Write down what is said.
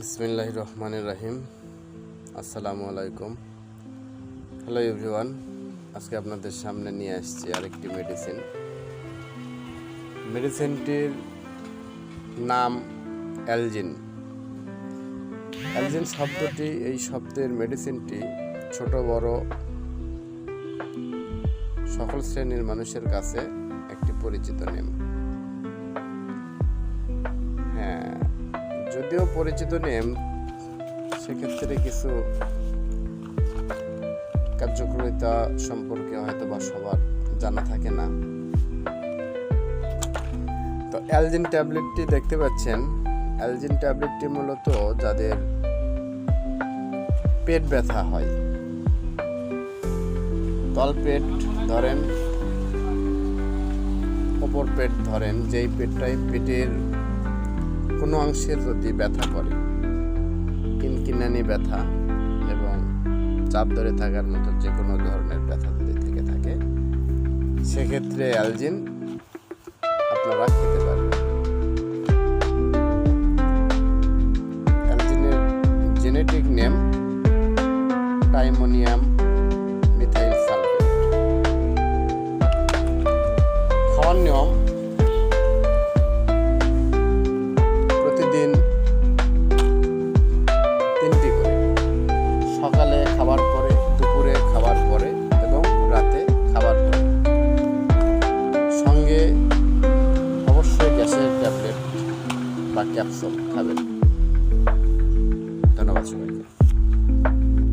বিসমিল্লাহ রহমান রাহিম। আসসালামু আলাইকুম। হ্যালো এভরিওয়ান আজকে আপনাদের সামনে নিয়ে আসছি আরেকটি মেডিসিন মেডিসিনটির নাম অ্যালজিন। অ্যালজিন শব্দটি, এই শব্দের মেডিসিনটি ছোট, বড়, সকল শ্রেণির মানুষের কাছে একটি পরিচিত নেম যদিও পরিচিত নেম, সেক্ষেত্রে কিছু কার্যকরিতা সম্পর্কে হয়তো বা সবার জানা থাকে না। তো অ্যালজিন ট্যাবলেটটি দেখতে পাচ্ছেন। অ্যালজিন ট্যাবলেটটি মূলত যাদের পেট ব্যথা হয়। তল পেট ধরেন, ওপর পেট ধরেন, যেই পেটটাই পেটের কোনো অংশে যদি ব্যথা করে। কিনকিনানি ব্যথা এবং চাপ ধরে থাকার মতো যে কোনো ধরনের ব্যথা যদি থেকে থাকে, সেক্ষেত্রে অ্যালজিন আপনারা খেতে পারবেন। অ্যালজিনের জেনেটিক নেম টাইমোনিয়াম বা ক্যাপসুল খাবেন। ধন্যবাদ সবাইকে।